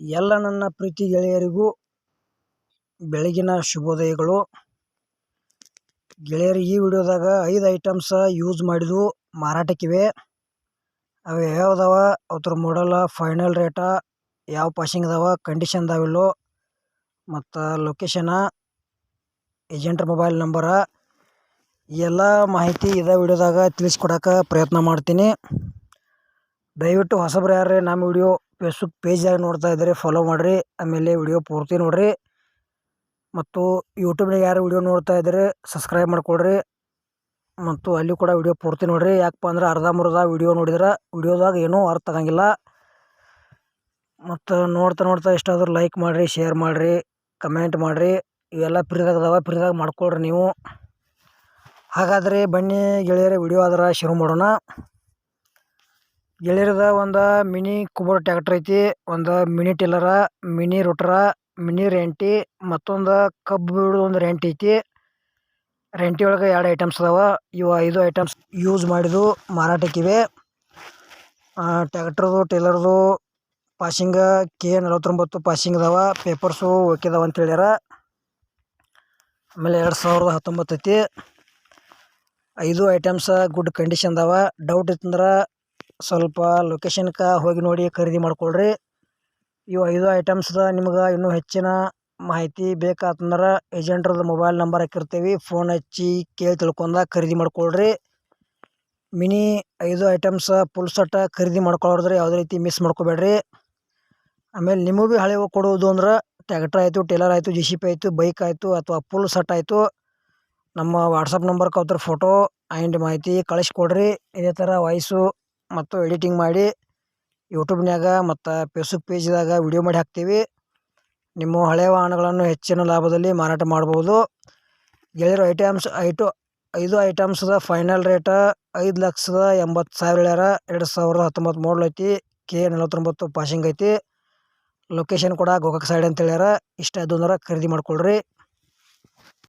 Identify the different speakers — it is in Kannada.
Speaker 1: ಎಲ್ಲ ನನ್ನ ಪ್ರೀತಿ ಗೆಳೆಯರಿಗೂ ಬೆಳಗಿನ ಶುಭೋದಯಗಳು. ಗೆಳೆಯರು ಈ ವಿಡಿಯೋದಾಗ ಐದು ಐಟಮ್ಸ ಯೂಸ್ ಮಾಡಿದ್ವು ಮಾರಾಟಕ್ಕಿವೆ. ಅವು ಯಾವ್ಯಾವ್ದವ ಅವ್ರ ಮಾಡಲ್ಲ ಫೈನಲ್ ರೇಟ ಯಾವ ಪಾಸಿಂಗ್ ಅದಾವ? ಕಂಡೀಷನ್ ಅದಾವಿಲ್ಲೋ ಮತ್ತು ಲೊಕೇಶನ ಏಜೆಂಟ್ರ ಮೊಬೈಲ್ ನಂಬರ ಎಲ್ಲ ಮಾಹಿತಿ ಇದೇ ವಿಡಿಯೋದಾಗ ತಿಳಿಸ್ಕೊಡಕ್ಕೆ ಪ್ರಯತ್ನ ಮಾಡ್ತೀನಿ. ದಯವಿಟ್ಟು ಹೊಸಬ್ರು ಯಾರೇ ನಮ್ಮ ವಿಡಿಯೋ ಫೇಸ್ಬುಕ್ ಪೇಜಾಗ ನೋಡ್ತಾ ಇದ್ದರೆ ಫಾಲೋ ಮಾಡಿರಿ. ಆಮೇಲೆ ವಿಡಿಯೋ ಪೂರ್ತಿ ನೋಡಿರಿ. ಮತ್ತು ಯೂಟ್ಯೂಬ್ನಾಗ ಯಾರು ವಿಡಿಯೋ ನೋಡ್ತಾ ಇದ್ದರೆ ಸಬ್ಸ್ಕ್ರೈಬ್ ಮಾಡ್ಕೊಳ್ರಿ. ಮತ್ತು ಅಲ್ಲಿ ಕೂಡ ವಿಡಿಯೋ ಪೂರ್ತಿ ನೋಡಿರಿ. ಯಾಕಪ್ಪ ಅಂದ್ರೆ ಅರ್ಧಂಬರ್ಧ ವಿಡಿಯೋ ನೋಡಿದ್ರೆ ವಿಡಿಯೋದಾಗ ಏನೂ ಅರ್ಥ ಆಗಂಗಿಲ್ಲ. ಮತ್ತು ನೋಡ್ತಾ ನೋಡ್ತಾ ಎಷ್ಟಾದರೂ ಲೈಕ್ ಮಾಡಿರಿ ಶೇರ್ ಮಾಡಿರಿ ಕಮೆಂಟ್ ಮಾಡಿರಿ. ಇವೆಲ್ಲ ಫ್ರೀದಾಗ ಅದಾವ ಫ್ರೀದಾಗ ಮಾಡ್ಕೊಳ್ರಿ ನೀವು. ಹಾಗಾದರೆ ಬನ್ನಿ ಗೆಳೆಯರೇ ವಿಡಿಯೋ ಆದ್ರೆ ಶುರು ಮಾಡೋಣ. ಗೆಳೆಯರದ ಒಂದು ಮಿನಿ ಕುಬರ್ ಟ್ರ್ಯಾಕ್ಟರ್ ಐತಿ, ಒಂದು mini tiller, mini rotor, mini ರೆಂಟಿ, ಮತ್ತೊಂದು ಕಬ್ಬು ಒಂದು ರೆಂಟ್ ಐತಿ. ರೆಂಟಿ ಒಳಗೆ ಎರಡು ಐಟಮ್ಸ್ ಅದಾವ, ಇವು ಐದು ಐಟಮ್ಸ್ ಯೂಸ್ ಮಾಡಿದ್ದು ಮಾರಾಟಕ್ಕಿವೆ. ಟ್ಯಾಕ್ಟ್ರದು ಟೇಲರ್ದು ಪಾಸಿಂಗ ಕೆ ನಲವತ್ತೊಂಬತ್ತು ಪಾಸಿಂಗ್ ಅದಾವ, ಪೇಪರ್ಸು ಓಕೆ ಅದಾವ ಅಂತ ಹೇಳ್ಯಾರ. ಆಮೇಲೆ ಎರಡು ಸಾವಿರದ ಹತ್ತೊಂಬತ್ತು ಐತಿ. ಐದು ಐಟಮ್ಸ ಗುಡ್ ಕಂಡೀಷನ್ ಅದಾವ, ಡೌಟ್ ಇತ್ತಂದ್ರೆ ಸ್ವಲ್ಪ ಲೊಕೇಶನ್ಗೆ ಹೋಗಿ ನೋಡಿ ಖರೀದಿ ಮಾಡ್ಕೊಳ್ರಿ. ಇವು ಐದು ಐಟಮ್ಸ್ದ ನಿಮ್ಗೆ ಇನ್ನೂ ಹೆಚ್ಚಿನ ಮಾಹಿತಿ ಬೇಕಾತಂದ್ರೆ ಏಜೆಂಟ್ರದ್ದು ಮೊಬೈಲ್ ನಂಬರ್ ಹಾಕಿರ್ತೀವಿ. ಫೋನ್ ಹಚ್ಚಿ ಕೇಳಿ ತಿಳ್ಕೊಂಡ ಖರೀದಿ ಮಾಡ್ಕೊಳ್ರಿ. ಮಿನಿ ಐದು ಐಟಮ್ಸ ಫುಲ್ ಸೆಟ್ ಖರೀದಿ ಮಾಡ್ಕೊಳೋದ್ರೆ, ಯಾವುದೇ ರೀತಿ ಮಿಸ್ ಮಾಡ್ಕೋಬೇಡ್ರಿ. ಆಮೇಲೆ ನಿಮಗೂ ಭೀ ಹಳೆವು ಕೊಡುವುದು ಅಂದ್ರೆ ಟ್ಯಾಕ್ಟರ್ ಆಯಿತು ಟೇಲರ್ ಆಯಿತು ಜಿ ಸಿ ಪಿ ಆಯಿತು ಬೈಕ್ ಆಯಿತು ಅಥವಾ ಫುಲ್ ಸೆಟ್ ಆಯಿತು. ನಮ್ಮ ವಾಟ್ಸಪ್ ನಂಬರ್ಗೆ ಅವ್ರ ಫೋಟೋ ಆ್ಯಂಡ್ ಮಾಹಿತಿ ಕಳಿಸ್ಕೊಡ್ರಿ. ಇದೇ ಥರ ವಾಯ್ಸು ಮತ್ತು ಎಡಿಟಿಂಗ್ ಮಾಡಿ ಯೂಟ್ಯೂಬ್ನ್ಯಾಗ ಮತ್ತು ಫೇಸ್ಬುಕ್ ಪೇಜ್ದಾಗ ವಿಡಿಯೋ ಮಾಡಿ ಹಾಕ್ತೀವಿ. ನಿಮ್ಮ ಹಳೆಯ ವಾಹನಗಳನ್ನು ಹೆಚ್ಚಿನ ಲಾಭದಲ್ಲಿ ಮಾರಾಟ ಮಾಡ್ಬೋದು. ಗೆಳೆಯರು ಐಟಮ್ಸ್ ಐಟು ಐದು ಐಟಮ್ಸ್ದ ಫೈನಲ್ ರೇಟ ಐದು ಲಕ್ಷದ ಎಂಬತ್ತು ಸಾವಿರ ಹೇಳ್ಯಾರ. ಎರಡು ಸಾವಿರದ ಹತ್ತೊಂಬತ್ತು ಮಾಡಲ್ ಐತಿ. ಕೆ ನಲವತ್ತೊಂಬತ್ತು ಪಾಸಿಂಗ್ ಐತಿ. ಲೊಕೇಶನ್ ಕೂಡ ಗೋಕಾಕ್ ಸೈಡ್ ಅಂತ ಹೇಳ್ಯಾರ. ಇಷ್ಟ ಅದು ಅಂದ್ರೆ ಖರೀದಿ ಮಾಡ್ಕೊಳ್ರಿ.